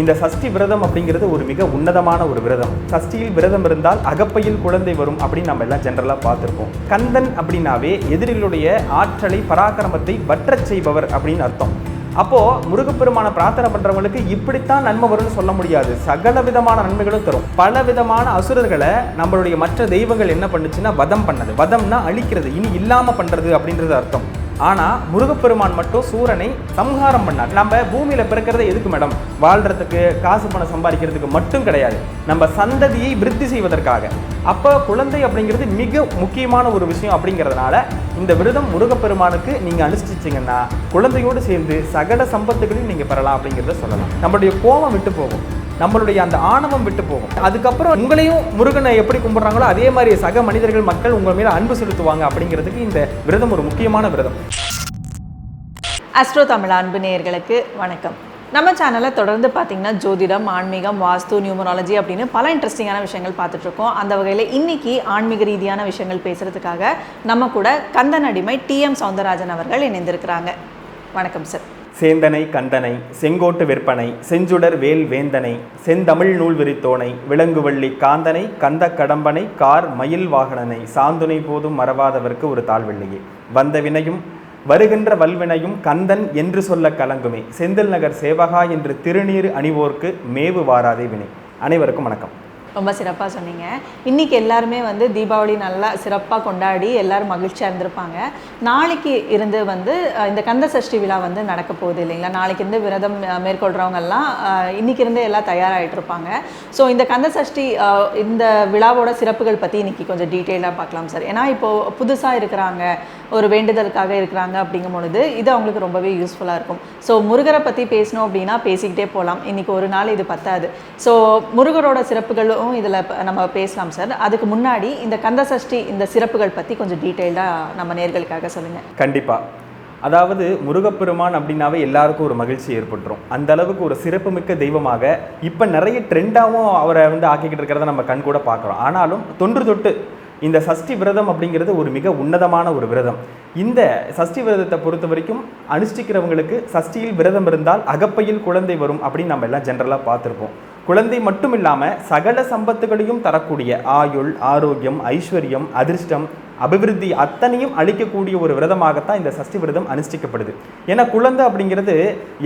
இந்த சஷ்டி விரதம் அப்படிங்கிறது ஒரு மிக உன்னதமான ஒரு விரதம். சஷ்டியில் விரதம் இருந்தால் அகப்பையில் குழந்தை வரும் அப்படின்னு நம்ம எல்லாம் ஜென்ரலாக பார்த்துருப்போம். கந்தன் அப்படின்னாவே எதிரிகளுடைய ஆற்றலை பராக்கிரமத்தை வற்றச் செய்பவர் அப்படின்னு அர்த்தம். அப்போது முருகப்பெருமான பிரார்த்தனை பண்ணுறவங்களுக்கு இப்படித்தான் நன்மை வரும்னு சொல்ல முடியாது. சகல விதமான நன்மைகளும் தரும். பல விதமான அசுரர்களை நம்மளுடைய மற்ற தெய்வங்கள் என்ன பண்ணுச்சுன்னா வதம் பண்ணது. வதம்னா அழிக்கிறது. இனி இல்லாமல் பண்ணுறது அப்படின்றது அர்த்தம். ஆனால் முருகப்பெருமான் மட்டும் சூரனை சம்ஹாரம் பண்ணார். நம்ம பூமியில் பிறக்கிறது எதுக்கு மேடம் வாழ்கிறதுக்கு காசு பணம் சம்பாதிக்கிறதுக்கு மட்டும் கிடையாது. நம்ம சந்ததியை விருத்தி செய்வதற்காக. அப்போ குழந்தை அப்படிங்கிறது மிக முக்கியமான ஒரு விஷயம் அப்படிங்கிறதுனால இந்த விரதம் முருகப்பெருமானுக்கு நீங்கள் அனுஷ்டிச்சிங்கன்னா குழந்தையோடு சேர்ந்து சகல சம்பத்துகளையும் நீங்கள் பெறலாம் அப்படிங்கிறத சொல்லலாம். நம்மளுடைய கோபம் விட்டு போகும். நம்மளுடைய அந்த ஆணவம் விட்டு போகும். அதுக்கப்புறம் உங்களையும் முருகனை எப்படி கும்பிட்றாங்களோ அதே மாதிரி சக மனிதர்கள் மக்கள் உங்கள் மேலே அன்பு செலுத்துவாங்க அப்படிங்கிறதுக்கு இந்த விரதம் ஒரு முக்கியமான விரதம். அஸ்ட்ரோ தமிழ் அன்பு நேயர்களுக்கு வணக்கம். நம்ம சேனலை தொடர்ந்து பார்த்தீங்கன்னா ஜோதிடம் ஆன்மீகம் வாஸ்து நியூமராலஜி அப்படின்னு பல இன்ட்ரெஸ்டிங்கான விஷயங்கள் பார்த்துட்ருக்கோம். அந்த வகையில் இன்னைக்கு ஆன்மீக ரீதியான விஷயங்கள் பேசுகிறதுக்காக நம்ம கூட கந்தன் அடிமை டிஎம் சவுந்தரராஜன் அவர்கள் இணைந்திருக்கிறாங்க. வணக்கம் சார் சேந்தனை கந்தனை செங்கோட்டு விற்பனை செஞ்சுடர் வேல் வேந்தனை செந்தமிழ் நூல் விரித்தோனை விலங்குவள்ளி காந்தனை கந்த கடம்பனை கார் மயில் வாகனனை சாந்துணை போதும் மறவாதவர்க்கு ஒரு தாழ்வெள்ளியே. வந்த வினையும் வருகின்ற வல்வினையும் கந்தன் என்று சொல்ல கலங்குமே. செந்தில் நகர் சேவகா என்று திருநீர் அணிவோர்க்கு மேவு வாராதே வினை. அனைவருக்கும் வணக்கம். ரொம்ப சிறப்பாக சொன்னீங்க. இன்னைக்கு எல்லாருமே வந்து தீபாவளி நல்லா சிறப்பாக கொண்டாடி எல்லாரும் மகிழ்ச்சியாக இருந்திருப்பாங்க. நாளைக்கு இருந்து வந்து இந்த கந்த சஷ்டி விழா வந்து நடக்க போகுது இல்லைங்களா? நாளைக்கு இருந்து விரதம் மேற்கொள்கிறவங்கெல்லாம் இன்னைக்கு இருந்தே எல்லாம் தயாராகிட்டு இருப்பாங்க ஸோ இந்த கந்த சஷ்டி இந்த விழாவோட சிறப்புகள் பற்றி இன்னைக்கு கொஞ்சம் டீட்டெயிலாக பார்க்கலாம் சார். ஏன்னா இப்போது புதுசாக இருக்கிறாங்க ஒரு வேண்டுதலுக்காக இருக்கிறாங்க அப்படிங்கும் பொழுது இது அவங்களுக்கு ரொம்பவே யூஸ்ஃபுல்லாக இருக்கும். ஸோ முருகரை பற்றி பேசணும் அப்படின்னா பேசிக்கிட்டே போகலாம் இன்னைக்கு ஒரு நாள் இது பத்தாது. ஸோ முருகரோட சிறப்புகளும் இதில் நம்ம பேசலாம் சார் அதுக்கு முன்னாடி இந்த கந்த சஷ்டி இந்த சிறப்புகள் பற்றி கொஞ்சம் டீட்டெயிலாக நம்ம நேர்களுக்காக சொல்லுங்கள் கண்டிப்பாக அதாவது முருகப்பெருமான் அப்படின்னாவே எல்லாருக்கும் ஒரு மகிழ்ச்சி ஏற்பட்டுரும். அந்த அளவுக்கு ஒரு சிறப்புமிக்க தெய்வமாக இப்போ நிறைய ட்ரெண்டாகவும் அவரை வந்து ஆக்கிக்கிட்டு இருக்கிறத நம்ம கண் கூட பார்க்குறோம். ஆனாலும் தொன்று தொட்டு இந்த சஷ்டி விரதம் அப்படிங்கிறது ஒரு மிக உன்னதமான ஒரு விரதம். இந்த சஷ்டி விரதத்தை பொறுத்த வரைக்கும் அனுஷ்டிக்கிறவங்களுக்கு சஷ்டியில் விரதம் இருந்தால் அகப்பையில் குழந்தை வரும் அப்படின்னு நம்ம எல்லாம் ஜென்ரலாக பார்த்துருப்போம். குழந்தை மட்டும் இல்லாமல் சகல சம்பத்துகளையும் தரக்கூடிய ஆயுள் ஆரோக்கியம் ஐஸ்வர்யம் அதிர்ஷ்டம் அபிவிருத்தி அத்தனையும் அளிக்கக்கூடிய ஒரு விரதமாகத்தான் இந்த சஷ்டி விரதம் அனுஷ்டிக்கப்படுது. ஏன்னா குழந்தை அப்படிங்கிறது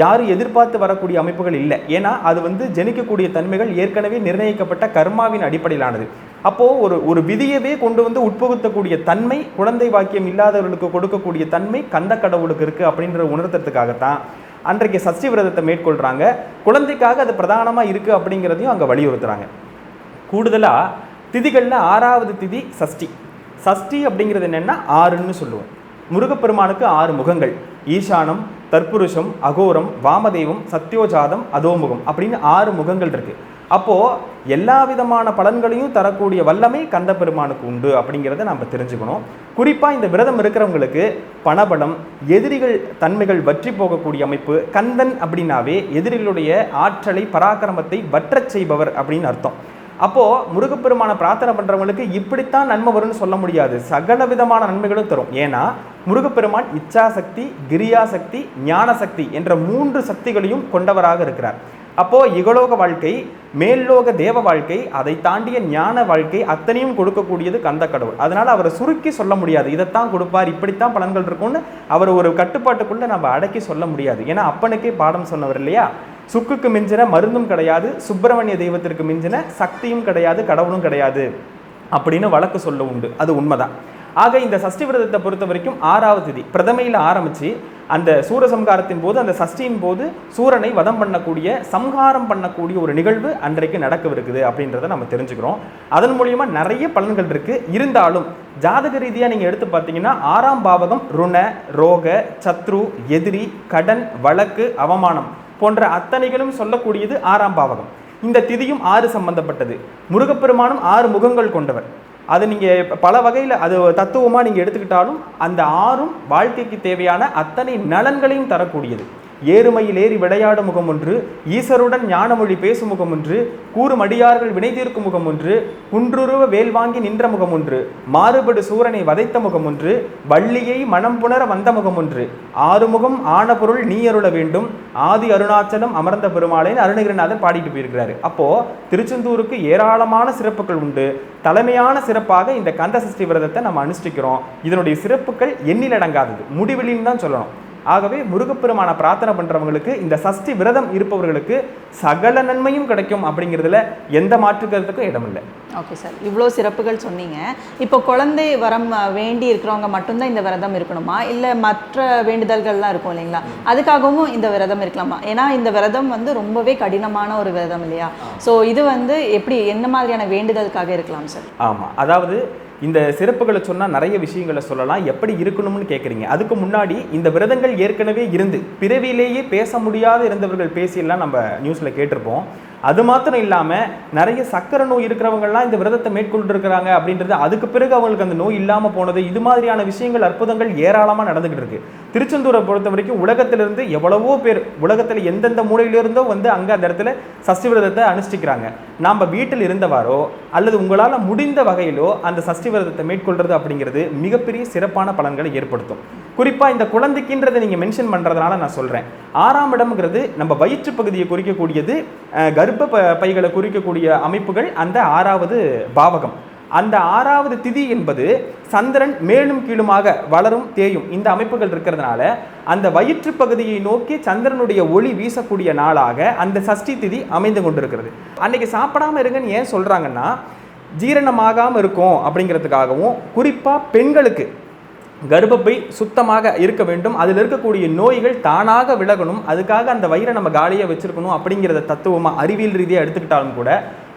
யாரும் எதிர்பார்த்து வரக்கூடிய அமைப்புகள் இல்லை. ஏன்னா அது வந்து ஜெனிக்கக்கூடிய தன்மைகள் ஏற்கனவே நிர்ணயிக்கப்பட்ட கர்மாவின் அடிப்படையிலானது. அப்போது ஒரு ஒரு விதியவே கொண்டு வந்து உட்புகுத்தக்கூடிய தன்மை குழந்தை வாக்கியம் இல்லாதவர்களுக்கு கொடுக்கக்கூடிய தன்மை கந்த கடவுளுக்கு இருக்குது அப்படின்ற உணர்த்துறதுக்காகத்தான் அன்றைக்கு சஷ்டி விரதத்தை மேற்கொள்கிறாங்க குழந்தைக்காக அது பிரதானமாக இருக்குது அப்படிங்கிறதையும் அங்கே வலியுறுத்துகிறாங்க கூடுதலாக திதிகளில் ஆறாவது திதி சஷ்டி. சஷ்டி அப்படிங்கிறது என்னென்னா ஆறுன்னு சொல்லுவோம். முருகப்பெருமானுக்கு ஆறு முகங்கள். ஈசானம் தற்புருஷம் அகோரம் வாமதேவம் சத்யோஜாதம் அதோமுகம் அப்படின்னு ஆறு முகங்கள் இருக்குது அப்போது எல்லா விதமான பலன்களையும் தரக்கூடிய வல்லமை கந்த பெருமானுக்கு உண்டு அப்படிங்கிறத நம்ம தெரிஞ்சுக்கணும். குறிப்பாக இந்த விரதம் இருக்கிறவங்களுக்கு பணபலம் எதிரிகள் தன்மைகள் வற்றி போகக்கூடிய அமைப்பு கந்தன் அப்படின்னாவே எதிரிகளுடைய ஆற்றலை பராக்கிரமத்தை வற்றச் செய்பவர் அப்படின்னு அர்த்தம். அப்போது முருகப்பெருமான பிரார்த்தனை பண்ணுறவங்களுக்கு இப்படித்தான் நன்மை வரும்னு சொல்ல முடியாது. சகல விதமான நன்மைகளும் தரும். ஏன்னா முருகப்பெருமான் இச்சாசக்தி கிரியாசக்தி ஞானசக்தி என்ற மூன்று சக்திகளையும் கொண்டவராக இருக்கிறார். அப்போ இகலோக வாழ்க்கை மேல்லோக தேவ வாழ்க்கை அதை தாண்டிய ஞான வாழ்க்கை அத்தனையும் கொடுக்கக்கூடியது கந்த கடவுள் அதனால அவரை சுருக்கி சொல்ல முடியாது. இதைத்தான் கொடுப்பார் இப்படித்தான் பலன்கள் இருக்கும்னு அவர் ஒரு கட்டுப்பாட்டுக்குள்ள நம்ம அடக்கி சொல்ல முடியாது. ஏன்னா அப்பனுக்கே பாடம் சொன்னவர் இல்லையா? சுக்குக்கு மிஞ்சின மருந்தும் கிடையாது சுப்பிரமணிய தெய்வத்திற்கு மிஞ்சின சக்தியும் கிடையாது கடவுளும் கிடையாது அப்படின்னு வழக்கு சொல்ல உண்டு. அது உண்மைதான். ஆக இந்த சஷ்டி விரதத்தை பொறுத்த வரைக்கும் ஆறாவது திதி. பிரதமையில் ஆரம்பிச்சு அந்த சூரசம்ஹாரத்தின் போது அந்த சஷ்டியின் போது சூரனை வதம் பண்ணக்கூடிய சம்ஹாரம் பண்ணக்கூடிய ஒரு நிகழ்வு அன்றைக்கு நடக்கவிருக்குது அப்படின்றத நம்ம தெரிஞ்சுக்கிறோம். அதன் மூலியமா நிறைய பலன்கள் இருக்கு. இருந்தாலும் ஜாதக ரீதியாக நீங்கள் எடுத்து பார்த்தீங்கன்னா ஆறாம் பாவகம் ருண ரோக சத்ரு எதிரி கடன் வழக்கு அவமானம் போன்ற அத்தனைகளும் சொல்லக்கூடியது ஆறாம் பாவகம். இந்த திதியும் ஆறு சம்பந்தப்பட்டது. முருகப்பெருமானும் ஆறு முகங்கள் கொண்டவர். அது நீங்கள் பல வகையில் அது தத்துவமாக நீங்கள் எடுத்துக்கிட்டாலும் அந்த ஆறும் வாழ்க்கைக்கு தேவையான அத்தனை நலன்களையும் தரக்கூடியது. ஏறுமையில் ஏறி விளையாடும் முகம் ஒன்று ஈசருடன் ஞானமொழி பேசும் முகம் ஒன்று கூறும் அடியார்கள் வினை தீர்க்கும் முகம் ஒன்று குன்றுருவ வேல் வாங்கி நின்ற முகம் ஒன்று மாறுபடு சூரனை வதைத்த முகம் ஒன்று வள்ளியை மனம் புணர வந்த முகம் ஒன்று. ஆறுமுகம் ஆன பொருள் நீ அருள வேண்டும். ஆதி அருணாச்சலம் அமர்ந்த பெருமாளைன்னு அருணகிரிநாதர் பாடிட்டு போயிருக்கிறாரு. அப்போ திருச்செந்தூருக்கு ஏராளமான சிறப்புகள் உண்டு. தலைமையான சிறப்பாக இந்த கந்த சஷ்டி விரதத்தை நம்ம அனுஷ்டிக்கிறோம். இதனுடைய சிறப்புகள் எண்ணிலடங்காதது. முடிவிலின்னு தான் சொல்லணும். ஆகவே முருகப்பெருமான பிரார்த்தனை பண்றவங்களுக்கு இந்த சஷ்டி விரதம் இருப்பவர்களுக்கு சகல நன்மையும் கிடைக்கும் அப்படிங்கிறதுல எந்த மாற்று கருத்துக்கும் இடமில்லை. ஓகே சார் இவ்வளோ சிறப்புகள் சொன்னீங்க. இப்போ குழந்தை வரம் வேண்டி இருக்கிறவங்க மட்டும்தான் இந்த விரதம் இருக்கணுமா? இல்லை மற்ற வேண்டுதல்கள்லாம் இருக்கும் இல்லைங்களா? அதுக்காகவும் இந்த விரதம் இருக்கலாமா? ஏன்னா இந்த விரதம் வந்து ரொம்பவே கடினமான ஒரு விரதம் இல்லையா? ஸோ இது வந்து எப்படி என்ன மாதிரியான வேண்டுதலுக்காக இருக்கலாம் சார் ஆமா. அதாவது இந்த சிறப்புகளை சொன்னால் நிறைய விஷயங்களை சொல்லலாம். எப்படி இருக்கணும்னு கேட்குறீங்க அதுக்கு முன்னாடி இந்த விரதங்கள் ஏற்கனவே இருந்து பிறவியிலேயே பேச முடியாத இருந்தவர்கள் பேசியெல்லாம் நம்ம நியூஸில் கேட்டிருப்போம். அது மாத்திரம் இல்லாமல் நிறைய சக்கரை நோய் இருக்கிறவங்கலாம் இந்த விரதத்தை மேற்கொண்டு இருக்கிறாங்க அப்படின்றது அதுக்கு பிறகு அவங்களுக்கு அந்த நோய் இல்லாமல் போனது இது மாதிரியான விஷயங்கள் அற்புதங்கள் ஏராளமாக நடந்துகிட்டு இருக்கு. திருச்செந்தூரை பொறுத்த வரைக்கும் உலகத்திலிருந்து எவ்வளவோ பேர் உலகத்தில் எந்தெந்த மூலையிலிருந்தோ வந்து அங்கே அந்த இடத்துல சஷ்டி விரதத்தை அனுஷ்டிக்கிறாங்க. நாம் வீட்டில் இருந்தவாரோ அல்லது உங்களால் முடிந்த வகையிலோ அந்த சஷ்டி விரதத்தை மேற்கொள்றது அப்படிங்கிறது மிகப்பெரிய சிறப்பான பலன்களை ஏற்படுத்தும். குறிப்பாக இந்த குழந்தைக்குன்றதை நீங்கள் மென்ஷன் பண்ணுறதுனால நான் சொல்கிறேன் ஆறாம் இடம்ங்கிறது நம்ம வயிற்று பகுதியை குறிக்கக்கூடியது கர்ப்ப ப- பைகளை குறிக்கக்கூடிய அமைப்புகள் அந்த ஆறாவது பாவகம். அந்த ஆறாவது திதி என்பது சந்திரன் மேலும் கீழுமாக வளரும் தேயும். இந்த அமைப்புகள் இருக்கிறதுனால அந்த வயிற்று பகுதியை நோக்கி சந்திரனுடைய ஒளி வீசக்கூடிய நாளாக அந்த சஷ்டி திதி அமைந்து கொண்டிருக்கிறது. அன்னைக்கு சாப்பிடாம இருங்கன்னு ஏன் சொல்றாங்கன்னா ஜீரணமாகாமல் இருக்கும் அப்படிங்கிறதுக்காகவும் குறிப்பாக பெண்களுக்கு கர்ப்பப்பை சுத்தமாக இருக்க வேண்டும். அதில் இருக்கக்கூடிய நோய்கள் தானாக விலகணும். அதுக்காக அந்த வயிறை நம்ம காலியாக வச்சிருக்கணும் அப்படிங்கிறத தத்துவமாக அறிவியல் ரீதியாக எடுத்துக்கிட்டாலும் கூட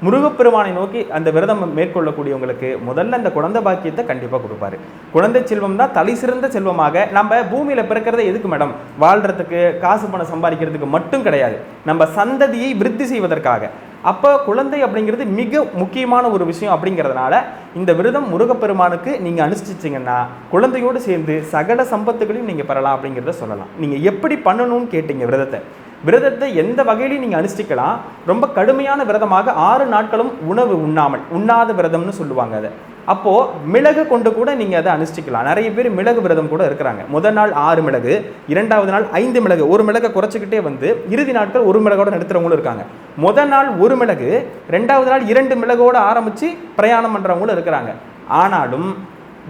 முருகப்பெருமானை நோக்கி அந்த விரதம் மேற்கொள்ளக்கூடியவங்களுக்கு முதல்ல அந்த குழந்தை பாக்கியத்தை கண்டிப்பாக கொடுப்பாரு. குழந்தை செல்வம் தான் தலை சிறந்த செல்வமாக நம்ம பூமியில் பிறக்கிறத எதுக்கு மேடம் வாழ்கிறதுக்கு காசு பணம் சம்பாதிக்கிறதுக்கு மட்டும் கிடையாது. நம்ம சந்ததியை விருத்தி செய்வதற்காக. அப்போ குழந்தை அப்படிங்கிறது மிக முக்கியமான ஒரு விஷயம் அப்படிங்கிறதுனால இந்த விரதம் முருகப்பெருமானுக்கு நீங்கள் அனுஷ்டிச்சிங்கன்னா குழந்தையோடு சேர்ந்து சகல சம்பத்துகளையும் நீங்கள் பெறலாம் அப்படிங்கிறத சொல்லலாம். நீங்கள் எப்படி பண்ணணும்னு கேட்டீங்க விரதத்தை. விரதத்தை எந்த வகையிலையும் நீங்கள் அனுஷ்டிக்கலாம். ரொம்ப கடுமையான விரதமாக ஆறு நாட்களும் உணவு உண்ணாமல் உண்ணாத விரதம்னு சொல்லுவாங்க அதை. அப்போது மிளகு கொண்டு கூட நீங்கள் அதை அனுஷ்டிக்கலாம். நிறைய பேர் மிளகு விரதம் கூட இருக்கிறாங்க. முதல் நாள் ஆறு மிளகு இரண்டாவது நாள் ஐந்து மிளகு. ஒரு மிளகை குறைச்சிக்கிட்டே வந்து இறுதி நாட்கள் ஒரு மிளகோட நடத்துகிறவங்களும் இருக்காங்க. முதல் நாள் ஒரு மிளகு ரெண்டாவது நாள் இரண்டு மிளகோடு ஆரம்பித்து பிரயாணம் பண்ணுறவங்களும் இருக்கிறாங்க. ஆனாலும்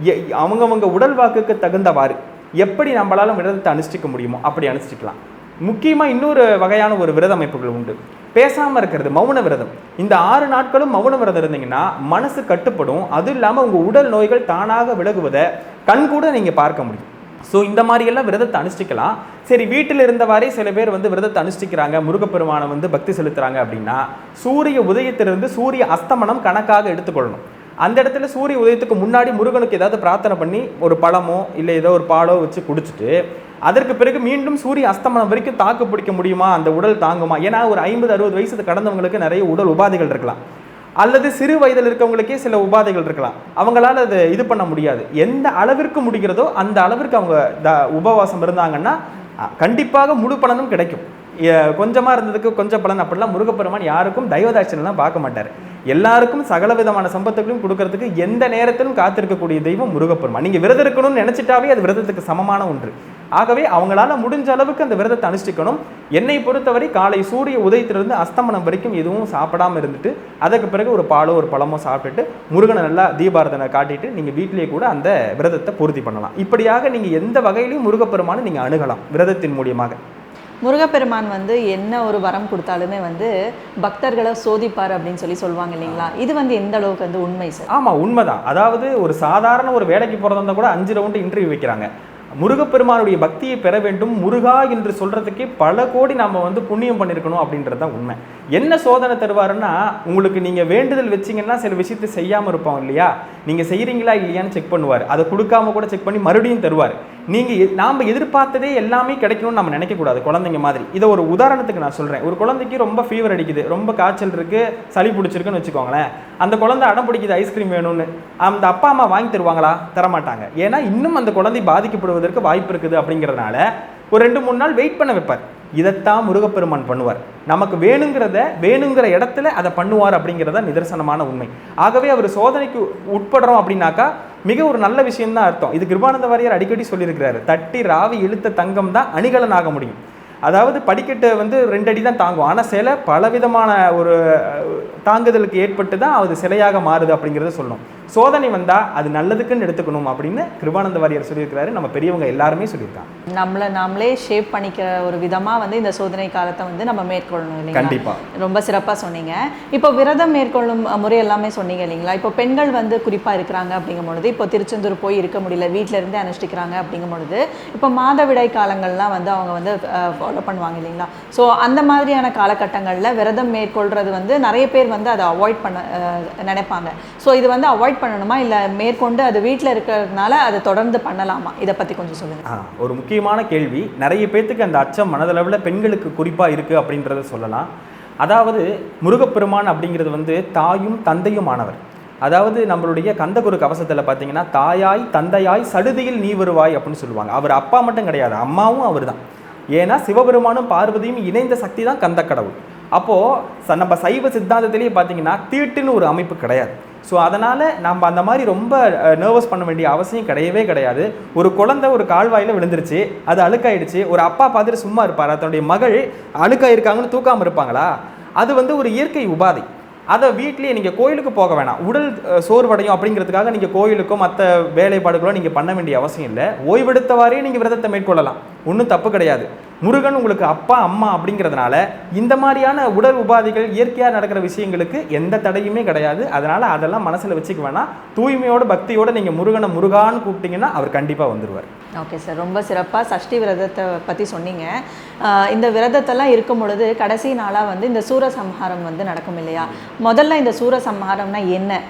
எ- அவங்கவங்க உடல் வாக்குக்கு தகுந்தவாறு எப்படி நம்மளால விரதத்தை அனுஷ்டிக்க முடியுமோ அப்படி அனுஷ்டிக்கலாம். முக்கியமாக இன்னொரு வகையான ஒரு விரத அமைப்புகள் உண்டு. பேசாமல் இருக்கிறது மௌன விரதம். இந்த ஆறு நாட்களும் மௌன விரதம் இருந்தீங்கன்னா மனசு கட்டுப்படும். அதுவும் இல்லாமல் உங்கள் உடல் நோய்கள் தானாக விலகுவதை கண் கூட நீங்கள் பார்க்க முடியும். ஸோ இந்த மாதிரியெல்லாம் விரதத்தை அனுஷ்டிக்கலாம். சரி வீட்டில் இருந்தவாறே சில பேர் வந்து விரதத்தை அனுஷ்டிக்கிறாங்க முருகப்பெருமானை வந்து பக்தி செலுத்துகிறாங்க அப்படின்னா சூரிய உதயத்திலிருந்து சூரிய அஸ்தமனம் கணக்காக எடுத்துக்கொள்ளணும். அந்த இடத்துல சூரிய உதயத்துக்கு முன்னாடி முருகனுக்கு ஏதாவது பிரார்த்தனை பண்ணி ஒரு பழமோ இல்லை ஏதோ ஒரு பாலோ வச்சு குடிச்சிட்டு அதற்கு பிறகு மீண்டும் சூரிய அஸ்தமனம் வரைக்கும் தாக்கு பிடிக்க முடியுமா? அந்த உடல் தாங்குமா? ஏன்னா ஒரு ஐம்பது அறுபது வயசு கடந்தவங்களுக்கு நிறைய உடல் உபாதைகள் இருக்கலாம். அல்லது சிறு வயதில் இருக்கவங்களுக்கே சில உபாதைகள் இருக்கலாம். அவங்களால அதை இது பண்ண முடியாது. எந்த அளவிற்கு முடிகிறதோ அந்த அளவிற்கு அவங்க த உபவாசம் இருந்தாங்கன்னா கண்டிப்பாக முழு பலனும் கிடைக்கும். கொஞ்சமாக இருந்ததுக்கு கொஞ்சம் பலன் அப்படிலாம் முருகப்பெருமான் யாருக்கும் தெய்வதாட்சணெல்லாம் பார்க்க மாட்டார். எல்லாருக்கும் சகல விதமான சம்பத்துகளையும் கொடுக்கறதுக்கு எந்த நேரத்திலும் காத்திருக்கக்கூடிய தெய்வம் முருகப்பெருமான். நீங்கள் விரதம் இருக்கணும்னு நினச்சிட்டாவே அது விரதத்துக்கு சமமான ஒன்று. ஆகவே அவங்களால முடிஞ்ச அளவுக்கு அந்த விரதத்தை அனுஷ்டிக்கணும். என்னை பொறுத்தவரை காலை சூரிய உதயத்திலிருந்து அஸ்தமனம் வரைக்கும் எதுவும் சாப்பிடாம இருந்துட்டு அதுக்கு பிறகு ஒரு பாலோ ஒரு பழமோ சாப்பிட்டுட்டு முருகனை நல்லா தீபாரதனை காட்டிட்டு நீங்க வீட்டிலேயே கூட அந்த விரதத்தை பூர்த்தி பண்ணலாம். இப்படியாக நீங்க எந்த வகையிலையும் முருகப்பெருமானை நீங்க அணுகலாம் விரதத்தின் மூலியமாக. முருகப்பெருமான் வந்து என்ன ஒரு வரம் கொடுத்தாலுமே வந்து பக்தர்களை சோதிப்பார் அப்படின்னு சொல்லி சொல்லுவாங்க இல்லைங்களா? இது வந்து எந்த அளவுக்கு வந்து உண்மை சார்? ஆமா உண்மைதான். அதாவது ஒரு சாதாரண ஒரு வேலைக்கு போறதா இருந்தா கூட அஞ்சு ரவுண்டு இன்டர்வியூ வைக்கிறாங்க. முருகப்பெருமானுடைய பக்தியை பெற வேண்டும் முருகா என்று சொல்றதுக்கே பல கோடி நாம வந்து புண்ணியம் பண்ணியிருக்கணும் அப்படின்றது தான் உண்மை. என்ன சோதனை தருவாருன்னா உங்களுக்கு நீங்கள் வேண்டுதல் வச்சீங்கன்னா சில விஷயத்தை செய்யாமல் இருப்போம் இல்லையா? நீங்கள் செய்கிறீங்களா இல்லையான்னு செக் பண்ணுவார். அதை கொடுக்காம கூட செக் பண்ணி மறுபடியும் தருவார். நீங்கள் நாம் எதிர்பார்த்ததே எல்லாமே கிடைக்கணும்னு நம்ம நினைக்கக்கூடாது குழந்தைங்க மாதிரி. இதை ஒரு உதாரணத்துக்கு நான் சொல்கிறேன் ஒரு குழந்தைக்கு ரொம்ப ஃபீவர் அடிக்குது ரொம்ப காய்ச்சல் இருக்குது சளி பிடிச்சிருக்குன்னு வச்சுக்கோங்களேன். அந்த குழந்தை அடம் பிடிக்குது ஐஸ்கிரீம் வேணும்னு. அந்த அப்பா அம்மா வாங்கி தருவாங்களா? தரமாட்டாங்க. ஏன்னா இன்னும் அந்த குழந்தை பாதிக்கப்படுவதற்கு வாய்ப்பு இருக்குது அப்படிங்கிறதுனால ஒரு ரெண்டு மூணு நாள் வெயிட் பண்ண வைப்பார். இதைத்தான் முருகப்பெருமான் பண்ணுவார். நமக்கு வேணுங்கிறத வேணுங்கிற இடத்துல அதை பண்ணுவார் அப்படிங்கிறத நிதர்சனமான உண்மை. ஆகவே அவர் சோதனைக்கு உட்படுறோம் அப்படின்னாக்கா மிக ஒரு நல்ல விஷயம் தான் அர்த்தம். இது கிருபானந்த வாரியார் அடிக்கடி சொல்லியிருக்கிறாரு தட்டி ராவி இழுத்த தங்கம் தான் அணிகலன் ஆக முடியும். அதாவது படிக்கட்டு வந்து ரெண்டு அடி தான் தாங்கும். ஆனால் சிலை பலவிதமான ஒரு தாங்குதலுக்கு ஏற்பட்டு தான் அது சிலையாக மாறுது அப்படிங்கிறத சொல்லணும் சோதனை வந்தால் அது நல்லதுக்குன்னு எடுத்துக்கணும் அப்படின்னு கிருபானந்த வாரியார் சொல்லியிருக்கிறாரு. நம்ம பெரியவங்க எல்லாருமே சொல்லியிருக்காங்க. நம்மளை நாமளே ஷேப் பண்ணிக்கிற ஒரு விதமாக வந்து இந்த சோதனை காலத்தை வந்து நம்ம மேற்கொள்ளணும் இல்லைங்களா? கண்டிப்பா. ரொம்ப சிறப்பாக சொன்னீங்க. இப்போ விரதம் மேற்கொள்ளும் முறை எல்லாமே சொன்னீங்க இல்லைங்களா? இப்போ பெண்கள் வந்து குறிப்பாக இருக்கிறாங்க அப்படிங்கும் பொழுது இப்போ திருச்செந்தூர் போய் இருக்க முடியல வீட்டில இருந்தே அனுஷ்டிக்கிறாங்க அப்படிங்கும் பொழுது இப்போ மாதவிடாய் காலங்கள்லாம் வந்து அவங்க வந்து ஃபாலோ பண்ணுவாங்க இல்லைங்களா? ஸோ அந்த மாதிரியான காலகட்டங்களில் விரதம் மேற்கொள்றது வந்து நிறைய பேர் வந்து அதை அவாய்ட் பண்ண நினைப்பாங்க. ஸோ இது வந்து அவாய்ட் பண்ணணுமா? இல்லை மேற்கொண்டு அது வீட்டில் இருக்கிறதுனால அதை தொடர்ந்து பண்ணலாமா? இதை பற்றி கொஞ்சம் சொல்லுங்கள் ஆ, ஒரு முக்கியமான கேள்வி. நிறைய பேர்த்துக்கு அந்த அச்சம் மனதளவில் பெண்களுக்கு குறிப்பாக இருக்குது அப்படின்றத சொல்லலாம். அதாவது முருகப்பெருமான் அப்படிங்கிறது வந்து தாயும் தந்தையும் ஆனவர். அதாவது நம்மளுடைய கந்தகுரு கவசத்தில் பார்த்தீங்கன்னா தாயாய் தந்தையாய் சடுதியில் நீ வருவாய் அப்படின்னு சொல்லுவாங்க. அவர் அப்பா மட்டும் கிடையாது அம்மாவும் அவர் தான் ஏன்னா சிவபெருமானும் பார்வதியும் இணைந்த சக்தி தான் கந்த கடவுள் அப்போது ச நம்ம சைவ சித்தாந்தத்திலேயே பார்த்தீங்கன்னா தீட்டுன்னு ஒரு அமைப்பு கிடையாது. ஸோ அதனால் நம்ம அந்த மாதிரி ரொம்ப நர்வஸ் பண்ண வேண்டிய அவசியம் கிடையவே கிடையாது. ஒரு குழந்தை ஒரு கால்வாயில் விழுந்துருச்சு அது அழுக்காயிடுச்சு ஒரு அப்பா பார்த்துட்டு சும்மா இருப்பார்? தன்னுடைய மகள் அழுக்காயிருக்காங்கன்னு தூக்காமல் இருப்பாங்களா? அது வந்து ஒரு இயற்கை உபாதை. அதை வீட்லேயே நீங்கள் கோயிலுக்கு போக வேணாம். உடல் சோர்வடையும் அப்படிங்கிறதுக்காக நீங்கள் கோயிலுக்கோ மற்ற வேலைப்பாடுகளோ நீங்கள் பண்ண வேண்டிய அவசியம் இல்லை. ஓய்வெடுத்தவாறே நீங்கள் விரதத்தை மேற்கொள்ளலாம். ஒன்றும் தப்பு கிடையாது. முருகன் உங்களுக்கு அப்பா அம்மா அப்படிங்கிறதுனால இந்த மாதிரியான உடல் உபாதைகள் இயற்கையாக நடக்கிற விஷயங்களுக்கு எந்த தடையுமே கிடையாது. அதனால் அதெல்லாம் மனசில் வச்சுக்க வேணாம். தூய்மையோட பக்தியோடு நீங்கள் முருகனை முருகான்னு கூப்பிட்டீங்கன்னா அவர் கண்டிப்பாக வந்துடுவார் ஓகே சார் ரொம்ப சிறப்பாக சஷ்டி விரதத்தை பற்றி சொன்னீங்க. இந்த விரதத்தெல்லாம் இருக்கும் பொழுது கடைசி நாளாக வந்து இந்த சூரசம்ஹாரம் வந்து நடக்கும் இல்லையா? முதல்ல இந்த சூரசம்ஹாரம்னா என்ன?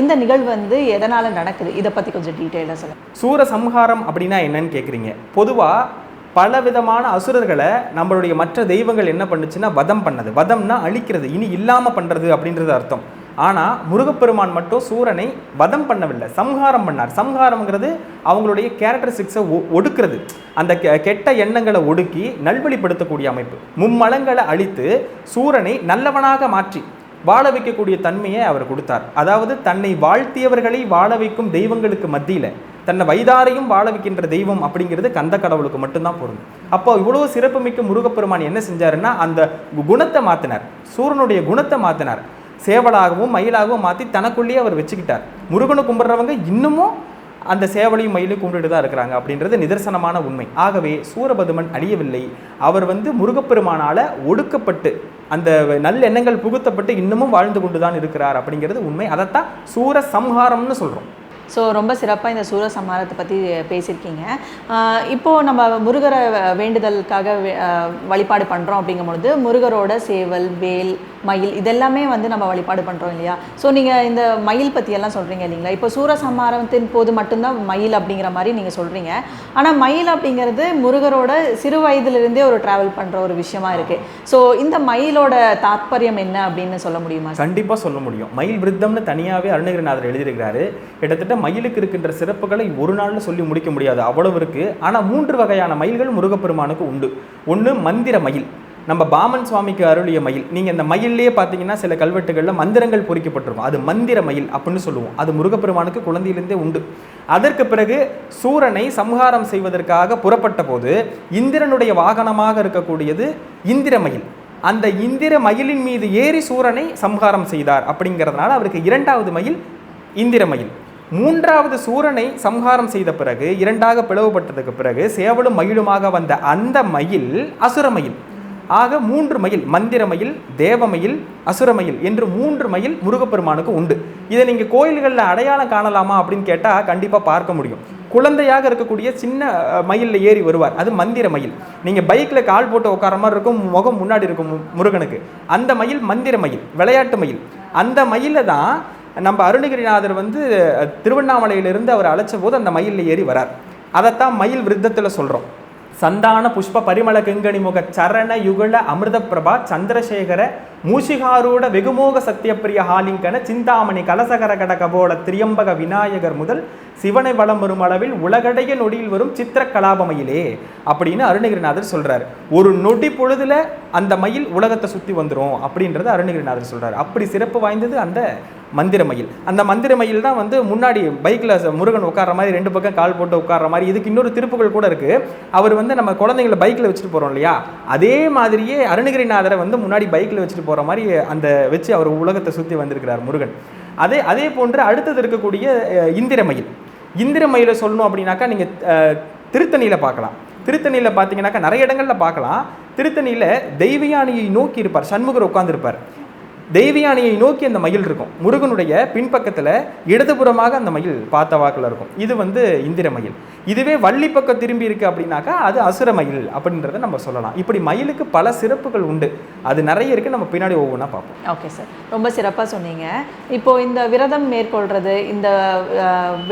இந்த நிகழ்வு வந்து எதனால் நடக்குது? இதை பற்றி கொஞ்சம் டீட்டெயிலாக சொல்லுங்கள் சூரசம்ஹாரம் அப்படின்னா என்னன்னு கேட்குறீங்க பொதுவாக பல விதமான அசுரர்களை நம்மளுடைய மற்ற தெய்வங்கள் என்ன பண்ணுச்சுன்னா வதம் பண்ணது. வதம்னா அழிக்கிறது. இனி இல்லாமல் பண்ணுறது அப்படின்றது அர்த்தம். ஆனால் முருகப்பெருமான் மட்டும் சூரனை வதம் பண்ணவில்லை. சம்ஹாரம் பண்ணார். சம்ஹாரம்ங்கிறது அவங்களுடைய கேரக்டரிஸ்டிக்ஸை ஒடுக்கிறது. அந்த கெ- கெட்ட எண்ணங்களை ஒடுக்கி நல்வழிப்படுத்தக்கூடிய அமைப்பு. மும்மலங்களை அழித்து சூரனை நல்லவனாக மாற்றி வாழ வைக்கக்கூடிய தன்மையை அவர் கொடுத்தார். அதாவது தன்னை வாழ்த்தியவர்களை வாழ வைக்கும் தெய்வங்களுக்கு மத்தியில் தன்னை வைதாரையும் வாழ வைக்கின்ற தெய்வம் அப்படிங்கிறது கந்த கடவுளுக்கு மட்டும்தான் பொருந்தும். அப்போ இவ்வளோ சிறப்புமிக்க முருகப்பெருமான் என்ன செஞ்சாருன்னா அந்த கு- குணத்தை மாற்றினார் சூரனுடைய குணத்தை மாற்றினார் சேவலாகவும் மயிலாகவும் மாற்றி தனக்குள்ளேயே அவர் வச்சுக்கிட்டார். முருகனை கும்பிட்றவங்க இன்னமும் அந்த சேவலையும் மயிலையும் கும்பிட்டுட்டு தான் இருக்கிறாங்க அப்படின்றது நிதர்சனமான உண்மை. ஆகவே சூரபதுமன் அழியவில்லை. அவர் வந்து முருகப்பெருமானால் ஒடுக்கப்பட்டு அந்த நல்லெண்ணங்கள் புகுத்தப்பட்டு இன்னமும் வாழ்ந்து கொண்டு தான் இருக்கிறார் அப்படிங்கிறது உண்மை. அதைத்தான் சூர சம்ஹாரம்னு சொல்கிறோம் ஸோ ரொம்ப சிறப்பாக இந்த சூரசம்ஹாரத்தை பற்றி பேசியிருக்கீங்க. ஆஹ் இப்போ நம்ம முருகரை வேண்டுதலுக்காக வழிபாடு பண்ணுறோம் அப்படிங்கும் பொழுது முருகரோட சேவல் வேல் மயில் இதெல்லாமே வந்து நம்ம வழிபாடு பண்ணுறோம் இல்லையா? ஸோ நீங்கள் இந்த மயில் பற்றி எல்லாம் சொல்கிறீங்க இல்லைங்களா? இப்போ சூரசம்ஹாரத்தின் போது மட்டும்தான் மயில் அப்படிங்கிற மாதிரி நீங்கள் சொல்கிறீங்க ஆனால் மயில் அப்படிங்கிறது முருகரோட சிறு வயதிலிருந்தே ஒரு ட்ராவல் பண்ணுற ஒரு விஷயமா இருக்குது ஸோ இந்த மயிலோட தாத்பரியம் என்ன அப்படின்னு சொல்ல முடியுமா? கண்டிப்பாக சொல்ல முடியும். மயில் விருத்தம்னு தனியாகவே அருணகிரிநாதர் எழுதியிருக்கிறாரு. கிட்டத்தட்ட மயிலுக்கு இருக்கின்ற சிறப்புகளை ஒரு நாளில் சொல்லி முடிக்க முடியாது அவ்வளவு இருக்கு. ஆனால் மூன்று வகையான மயில்கள் முருகப்பெருமானுக்கு உண்டு. ஒன்று மந்திர மயில். நம்ம பாமன் சுவாமிக்கு அருளிய மயில். நீங்கள் இந்த மயிலே பார்த்தீங்கன்னா சில கல்வெட்டுகளில் மந்திரங்கள் பொறிக்கப்பட்டிருக்கும். அது மந்திர மயில் அப்படின்னு சொல்லுவோம். அது முருகப்பெருமானுக்கு குழந்தையிலிருந்தே உண்டு. அதற்கு பிறகு சூரனை சம்ஹாரம் செய்வதற்காக புறப்பட்ட போது இந்திரனுடைய வாகனமாக இருக்கக்கூடியது இந்திர மயில். அந்த இந்திர மயிலின் மீது ஏறி சூரனை சம்ஹாரம் செய்தார். அப்படிங்கிறதுனால அவருக்கு இரண்டாவது மயில் இந்திர மயில். மூன்றாவது சூரனை சம்ஹாரம் செய்த பிறகு இரண்டாக பிளவுபட்டதுக்கு பிறகு சேவலும் மயிலுமாக வந்த அந்த மயில் அசுரமயில் ஆக மூன்று மயில் மந்திர மயில் தேவமயில் அசுரமயில் என்று மூன்று மயில் முருகப்பெருமானுக்கு உண்டு. இதை நீங்கள் கோயில்களில் அடையாளம் காணலாமா அப்படின்னு கேட்டால் கண்டிப்பாக பார்க்க முடியும். குழந்தையாக இருக்கக்கூடிய சின்ன மயிலில் ஏறி வருவார். அது மந்திர மயில். நீங்கள் பைக்கில் கால் போட்டு உட்கார மாதிரி இருக்கும் முகம் முன்னாடி இருக்கும் முருகனுக்கு. அந்த மயில் மந்திர மயில் விளையாட்டு மயில். அந்த மயிலை தான் நம்ம அருணகிரிநாதர் வந்து திருவண்ணாமலையிலிருந்து அவர் அழைச்ச போது அந்த மயிலில் ஏறி வரார். அதைத்தான் மயில் விருத்தத்தில் சொல்கிறோம் சந்தான புஷ்ப பரிமள கிங்கணி முக சரண யுகல அமிர்த பிரபா சந்திரசேகர மூஷிகாரூட வெகுமோக சத்தியப்பிரிய ஹாலிங்கன சிந்தாமணி கலசகர கடகபோல திரியம்பக விநாயகர் முதல் சிவனை வளம் வரும் அளவில் உலகடைய நொடியில் வரும் சித்திர கலாபமயிலே அப்படின்னு அருணகிரிநாதர் சொல்றாரு. ஒரு நொடி பொழுதுல அந்த மயில் உலகத்தை சுத்தி வந்துடும் அப்படின்றத அருணகிரிநாதர் சொல்றாரு. அப்படி சிறப்பு வாய்ந்தது அந்த மந்திர மயில். அந்த மந்திர மயில் தான் வந்து முன்னாடி பைக்கில் முருகன் உட்கார்ற மாதிரி ரெண்டு பக்கம் கால் போட்டு உட்கார்ற மாதிரி இதுக்கு இன்னொரு திருப்புகள் கூட இருக்கு. அவர் வந்து நம்ம குழந்தைங்களை பைக்கில் வச்சுட்டு போகிறோம் இல்லையா? அதே மாதிரியே அருணகிரிநாதரை வந்து முன்னாடி பைக்கில் வச்சுட்டு போகிற மாதிரி அந்த வச்சு அவர் உலகத்தை சுற்றி வந்திருக்கிறார் முருகன். அதே அதே போன்று அடுத்தது இருக்கக்கூடிய இந்திரமயில் இந்திரமயில மயிலை. சொல்லணும் அப்படின்னாக்கா நீங்கள் திருத்தணியில் பார்க்கலாம். திருத்தணியில் பார்த்தீங்கன்னாக்கா நிறைய இடங்களில் பார்க்கலாம். திருத்தணியில் தெய்வயானியை நோக்கி இருப்பார். சண்முகர் உட்காந்துருப்பார் தெய்வயானியை நோக்கி அந்த மயில் இருக்கும். முருகனுடைய பின்பக்கத்தில் இடதுபுறமாக அந்த மயில் பார்த்த வாக்கில் இருக்கும். இது வந்து இந்திர மயில். இதுவே வள்ளி பக்கம் திரும்பி இருக்கு அப்படின்னாக்கா அது அசுர மயில் அப்படின்றத நம்ம சொல்லலாம். இப்படி மயிலுக்கு பல சிறப்புகள் உண்டு. அது நிறைய இருக்கு. நம்ம பின்னாடி ஒவ்வொன்றா பார்ப்போம். ஓகே சார் ரொம்ப சிறப்பாக சொன்னீங்க. இப்போ இந்த விரதம் மேற்கொள்றது இந்த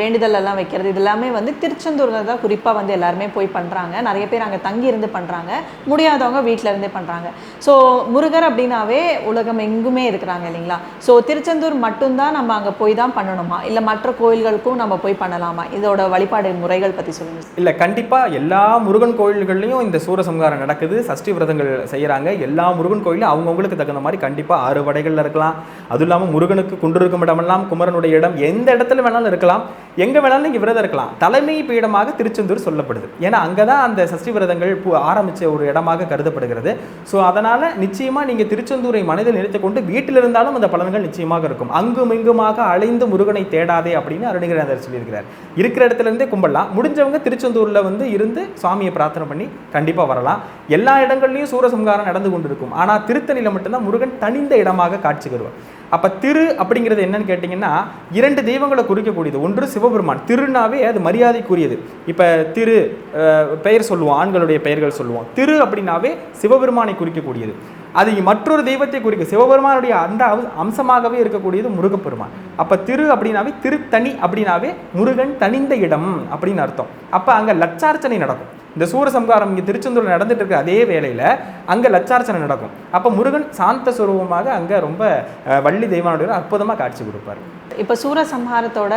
வேண்டுதல் எல்லாம் வைக்கிறது இது எல்லாமே வந்து திருச்செந்தூரில் தான் குறிப்பாக வந்து எல்லாருமே போய் பண்ணுறாங்க நிறைய பேர் அங்கே தங்கி இருந்து பண்ணுறாங்க முடியாதவங்க வீட்டில் இருந்தே பண்ணுறாங்க ஸோ முருகர் அப்படின்னாவே உலகம் எங்குமே இருக்கிறாங்க இல்லைங்களா? ஸோ திருச்செந்தூர் மட்டும்தான் நம்ம அங்கே போய் தான் பண்ணணுமா? இல்லை மற்ற கோயில்களுக்கும் நம்ம போய் பண்ணலாமா? இதோட வழிபாடு முறைகள் பற்றி சொல்லுங்கள் இல்லை கண்டிப்பாக எல்லா முருகன் கோயில்கள்லையும் இந்த சூரசம்ஹாரம் நடக்குது. சஷ்டி விரதங்கள் செய்கிறாங்க எல்லா முருகன் கோயிலும் அவங்கவுங்களுக்கு தகுந்த மாதிரி கண்டிப்பாக ஆறு வடைகளில் இருக்கலாம். அதுவும் இல்லாமல் முருகனுக்கு குன்றிருக்கும் இடமெல்லாம் குமரனுடைய இடம் எந்த இடத்துல வேணாலும் இருக்கலாம். எங்கே வேணாலும் நீங்கள் விரதம் இருக்கலாம். தலைமை பீடமாக திருச்செந்தூர் சொல்லப்படுது. ஏன்னா அங்கே தான் அந்த சஷ்டி விரதங்கள் ஆரம்பித்த ஒரு இடமாக கருதப்படுகிறது. ஸோ அதனால் நிச்சயமாக நீங்கள் திருச்செந்தூரை மனதில் நிறுத்திக்கொண்டு வீட்டில் இருந்தாலும் அந்த பலன்கள் நிச்சயமாக இருக்கும். அங்கும் இங்குமாக அலைந்து முருகனை தேடாதே அப்படின்னு அருணகிரிநாதர் சொல்லியிருக்கிறார். இருக்கிற இடத்துலேருந்தே கும்பிடலாம். முடிஞ்சவங்க திருச்செந்தூரில் வந்து இருந்து சுவாமியை பிரார்த்தனை பண்ணி கண்டிப்பாக வரலாம். எல்லா இடங்கள்லையும் சூரசம்ஹாரம் நடந்து கொண்டிருக்கும். ஆனால் திருத்தணியில் மட்டும்தான் முருகன் தனிந்த இடமாக காட்சி தருவார். அப்போ திரு அப்படிங்கிறது என்னன்னு கேட்டிங்கன்னா இரண்டு தெய்வங்களை குறிக்கக்கூடியது. ஒன்று சிவபெருமான். திருனாவே அது மரியாதைக்குரியது. இப்போ திரு பெயர் சொல்லுவோம் ஆண்களுடைய பெயர்கள் சொல்லுவோம். திரு அப்படின்னாவே சிவபெருமானை குறிக்கக்கூடியது. அது மற்றொரு தெய்வத்தை குறிக்க சிவபெருமானுடைய அந்த அம்சமாகவே இருக்கக்கூடியது முருகப்பெருமான். அப்போ திரு அப்படின்னாவே திருத்தனி அப்படின்னாவே முருகன் தனிந்த இடம் அப்படின்னு அர்த்தம். அப்போ அங்கே லட்சார்ச்சனை நடக்கும். இந்த சூரசம்ஹாரம் இங்கே திருச்செந்தூரில் நடந்துட்டு இருக்க அதே வேலையில் அங்கே லட்சார்ச்சனை நடக்கும். அப்போ முருகன் சாந்த சுரூபமாக அங்கே ரொம்ப வள்ளி தெய்வானுடைய அற்புதமாக காட்சி கொடுப்பாரு. இப்போ சூரசம்ஹாரத்தோட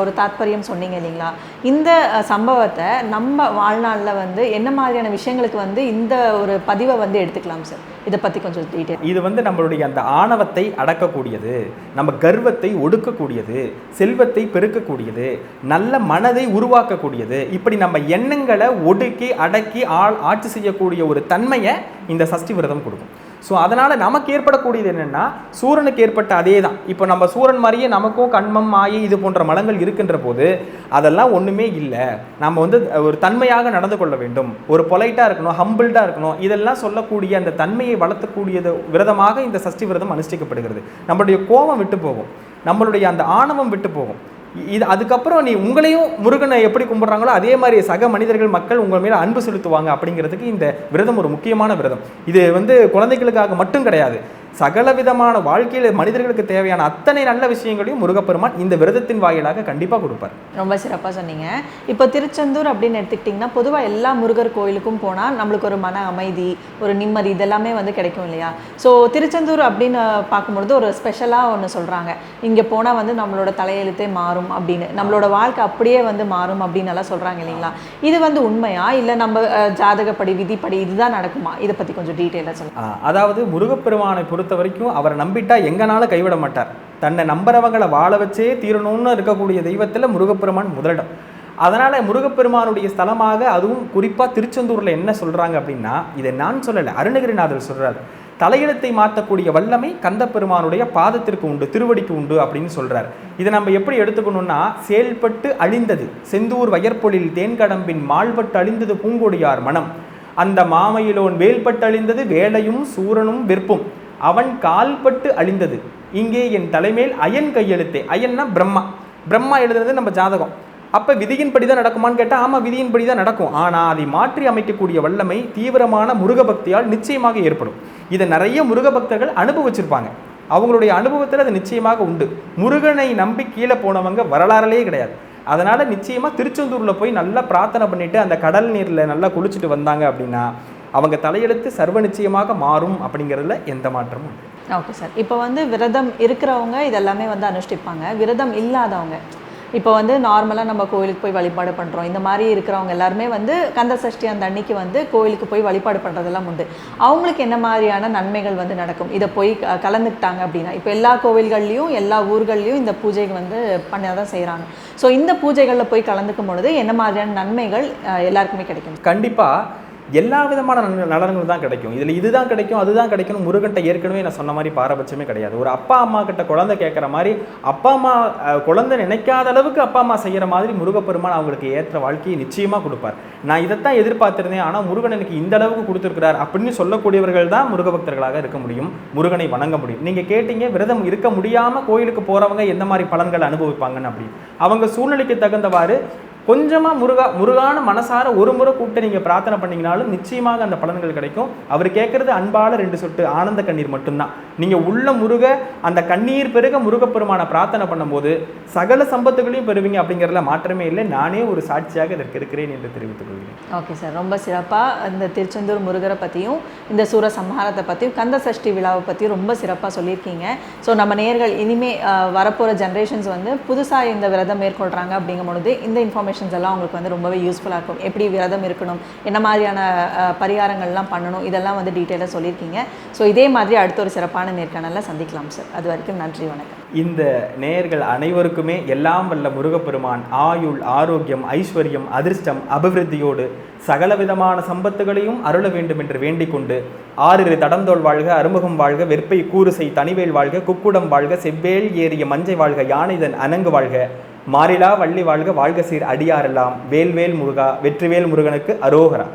ஒரு தாத்பரியம் சொன்னீங்க இல்லைங்களா? இந்த சம்பவத்தை நம்ம வாழ்நாளில் வந்து என்ன மாதிரியான விஷயங்களுக்கு வந்து இந்த ஒரு பதிவை வந்து எடுத்துக்கலாம் சார்? இதை பற்றி கொஞ்சம் டீட்டெயில் இது வந்து நம்மளுடைய அந்த ஆணவத்தை அடக்கக்கூடியது நம்ம கர்வத்தை ஒடுக்கக்கூடியது செல்வத்தை பெருக்கக்கூடியது நல்ல மனதை உருவாக்கக்கூடியது இப்படி நம்ம எண்ணங்களை ஒடுக்கி அடக்கி ஆள் ஆட்சி செய்யக்கூடிய ஒரு தன்மையை இந்த சஷ்டி விரதம் கொடுக்கும். ஸோ அதனால் நமக்கு ஏற்படக்கூடியது என்னென்னா சூரனுக்கு ஏற்பட்ட அதே தான் இப்போ நம்ம சூரன் மாதிரியே நமக்கும் கண்மம் மாயை இது போன்ற மலங்கள் இருக்கின்ற போது அதெல்லாம் ஒன்றுமே இல்லை. நம்ம வந்து ஒரு தன்மையாக நடந்து கொள்ள வேண்டும். ஒரு பொலைட்டாக இருக்கணும் ஹம்பிள்டாக இருக்கணும் இதெல்லாம் சொல்லக்கூடிய அந்த தன்மையை வளர்த்தக்கூடியது விரதமாக இந்த சஷ்டி விரதம் அனுஷ்டிக்கப்படுகிறது. நம்மளுடைய கோபம் விட்டு போகும். நம்மளுடைய அந்த ஆணவம் விட்டு போகும். இது அதுக்கப்புறம் நீ உங்களையும் முருகனை எப்படி கும்பிட்றாங்களோ அதே மாதிரி சக மனிதர்கள் மக்கள் உங்கள் மேலே அன்பு செலுத்துவாங்க அப்படிங்கிறதுக்கு இந்த விரதம் ஒரு முக்கியமான விரதம். இது வந்து குழந்தைகளுக்காக மட்டும் கிடையாது. சகல விதமான வாழ்க்கையில் மனிதர்களுக்கு தேவையான அத்தனை நல்ல விஷயங்களையும் முருகப்பெருமான் இந்த விரதத்தின் வாயிலாக கண்டிப்பாக கொடுப்பார். ரொம்ப சிறப்பாக சொன்னீங்க. இப்போ திருச்செந்தூர் அப்படின்னு எடுத்துக்கிட்டிங்கன்னா பொதுவாக எல்லா முருகர் கோயிலுக்கும் போனால் நம்மளுக்கு ஒரு மன அமைதி ஒரு நிம்மதி இதெல்லாமே வந்து கிடைக்கும் இல்லையா? ஸோ திருச்செந்தூர் அப்படின்னு பார்க்கும்பொழுது ஒரு ஸ்பெஷலாக ஒன்று சொல்கிறாங்க இங்கே போனால் வந்து நம்மளோட தலையெழுத்தே மாறும் அப்படின்னு. நம்மளோட வாழ்க்கை அப்படியே வந்து மாறும் அப்படின்னு எல்லாம் சொல்கிறாங்க இல்லைங்களா? இது வந்து உண்மையா? இல்லை நம்ம ஜாதகப்படி விதிப்படி இதுதான் நடக்குமா? இதை பற்றி கொஞ்சம் டீட்டெயிலாக சொல்லுங்கள் அதாவது முருகப்பெருமானை பொறுத்த வரைக்கும் அவரை நம்பிட்டா எங்கனால கைவிட மாட்டார். தன்னை நம்புறவங்களை வாழ வச்சே தீரணும்னு இருக்கக்கூடிய தெய்வத்தில் முருகப்பெருமான் முதலிடம். அதனால் முருகப்பெருமானுடைய ஸ்தலமாக அதுவும் குறிப்பா திருச்செந்தூர்ல என்ன சொல்றாங்க அப்படின்னா இதை நான் சொல்லலை அருணகிரிநாதர் சொல்கிறார் தலையெழுத்தை மாற்றக்கூடிய வல்லமை கந்தப்பெருமானுடைய பாதத்திற்கு உண்டு திருவடிக்கு உண்டு அப்படின்னு சொல்கிறார் இதை நம்ம எப்படி எடுத்துக்கணும்னா செயல்பட்டு அழிந்தது செந்தூர் வயற்பொழில் தேன்கடம்பின் மால்பட்டு அழிந்தது பூங்கொடியார் மனம். அந்த மாமையிலோன் வேல்பட்டு அழிந்தது வேலையும் சூரனும் வெறுப்பும் அவன் கால்பட்டு அழிந்தது. இங்கே என் தலைமேல் அயன் கையெழுத்தே. அயன்னா பிரம்மா. பிரம்மா எழுதுறது நம்ம ஜாதகம். அப்போ விதியின்படி தான் நடக்குமான்னு கேட்டால் ஆமாம் விதியின்படி தான் நடக்கும். ஆனால் அதை மாற்றி அமைக்கக்கூடிய வல்லமை தீவிரமான முருகபக்தியால் நிச்சயமாக ஏற்படும். இதை நிறைய முருக பக்தர்கள் அனுபவிச்சிருப்பாங்க. அவங்களுடைய அனுபவத்தில் அது நிச்சயமாக உண்டு. முருகனை நம்பி கீழே போனவங்க வரலாறுலேயே கிடையாது. அதனால் நிச்சயமாக திருச்செந்தூரில் போய் நல்லா பிரார்த்தனை பண்ணிவிட்டு அந்த கடல் நீரில் நல்லா குளிச்சுட்டு வந்தாங்க அப்படின்னா அவங்க தலையெழுத்து சர்வ நிச்சயமாக மாறும் அப்படிங்கிறதுல எந்த மாற்றமும். ஓகே சார் இப்போ வந்து விரதம் இருக்கிறவங்க இதெல்லாமே வந்து அனுஷ்டிப்பாங்க. விரதம் இல்லாதவங்க. இப்போ வந்து நார்மலாக நம்ம கோயிலுக்கு போய் வழிபாடு பண்ணுறோம் இந்த மாதிரி இருக்கிறவங்க எல்லாருமே வந்து கந்த சஷ்டி அந்த அன்னைக்கு வந்து கோயிலுக்கு போய் வழிபாடு பண்ணுறதெல்லாம் உண்டு. அவங்களுக்கு என்ன மாதிரியான நன்மைகள் வந்து நடக்கும்? இதை போய் கலந்துக்கிட்டாங்க அப்படின்னா இப்போ எல்லா கோவில்கள்லையும் எல்லா ஊர்கள்லையும் இந்த பூஜை வந்து பண்ண தான் செய்கிறாங்க ஸோ இந்த பூஜைகளில் போய் கலந்துக்கும் பொழுது என்ன மாதிரியான நன்மைகள் எல்லாருக்குமே கிடைக்கும்? கண்டிப்பாக எல்லா விதமான நல- நலன்கள் தான் கிடைக்கும். இதில் இதுதான் கிடைக்கும் அதுதான் கிடைக்கணும் முருகன்ட்ட ஏற்கனவே நான் சொன்ன மாதிரி பாரபட்சமே கிடையாது. ஒரு அப்பா அம்மா கிட்ட குழந்தை கேட்குற மாதிரி அப்பா அம்மா குழந்தை நினைக்காத அளவுக்கு அப்பா அம்மா செய்கிற மாதிரி முருகப்பெருமான் அவங்களுக்கு ஏற்ற வாழ்க்கையை நிச்சயமாக கொடுப்பார். நான் இதைத்தான் எதிர்பார்த்திருந்தேன். ஆனால் முருகன் எனக்கு இந்த அளவுக்கு கொடுத்துருக்கிறார் அப்படின்னு சொல்லக்கூடியவர்கள் தான் முருகபக்தர்களாக இருக்க முடியும். முருகனை வணங்க முடியும். நீங்கள் கேட்டீங்க விரதம் இருக்க முடியாமல் கோயிலுக்கு போகிறவங்க எந்த மாதிரி பலன்கள் அனுபவிப்பாங்கன்னு அப்படி. அவங்க சூழ்நிலைக்கு தகுந்தவாறு கொஞ்சமாக முருகா முருகான மனசார ஒரு முறை கூப்பிட்டு நீங்கள் பிரார்த்தனை பண்ணீங்கனாலும் நிச்சயமாக அந்த பலன்கள் கிடைக்கும். அவர் கேட்குறது அன்பால ரெண்டு சொட்டு ஆனந்த கண்ணீர் மட்டும்தான். நீங்கள் உள்ள முருக அந்த கண்ணீர் பெருக முருகப்பெருமான பிரார்த்தனை பண்ணும்போது சகல சம்பத்துகளையும் பெறுவீங்க அப்படிங்கிறதுல மாற்றமே இல்லை. நானே ஒரு சாட்சியாக இதற்கு இருக்கிறேன் என்று தெரிவித்துக் கொள்கிறேன். Okay sir. ரொம்ப சிறப்பாக இந்த திருச்செந்தூர் முருகரை பற்றியும் இந்த சூர சம்ஹாரத்தை பற்றியும் கந்த சஷ்டி விழாவை பற்றியும் ரொம்ப சிறப்பாக சொல்லியிருக்கீங்க. ஸோ நம்ம நேர்கள் இனிமே வரப்போகிற ஜென்ரேஷன்ஸ் வந்து புதுசாக இந்த விரதம் மேற்கொள்கிறாங்க அப்படிங்கும் பொழுது இந்த இன்ஃபர்மேஷன்ஸ் எல்லாம் உங்களுக்கு வந்து ரொம்பவே யூஸ்ஃபுல்லாக இருக்கும். எப்படி விரதம் இருக்கணும் என்ன மாதிரியான பரிகாரங்கள்லாம் பண்ணணும் இதெல்லாம் வந்து டீட்டெயிலாக சொல்லியிருக்கீங்க. ஸோ இதே மாதிரி அடுத்த ஒரு சிறப்பான நேர்காணலில் சந்திக்கலாம் சார் அது வரைக்கும் நன்றி வணக்கம். இந்த நேயர்கள் அனைவருக்குமே எல்லாம் வல்ல முருகப்பெருமான் ஆயுள் ஆரோக்கியம் ஐஸ்வர்யம் அதிர்ஷ்டம் அபிவிருத்தியோடு சகலவிதமான சம்பத்துகளையும் அருள வேண்டும் என்று வேண்டிக் கொண்டு ஆறிரு தடந்தோல் வாழ்க அறுமுகம் வாழ்க வெற்பை கூறுசை தனிவேல் வாழ்க குக்குடம் வாழ்க செவ்வேல் ஏறிய மஞ்சை வாழ்க யானைதன் அனங்கு வாழ்க. மாறிலா வள்ளி வாழ்க வாழ்க சீர் அடியாரெல்லாம் வேல்வேல் முருகா வெற்றிவேல் முருகனுக்கு அரோகரா.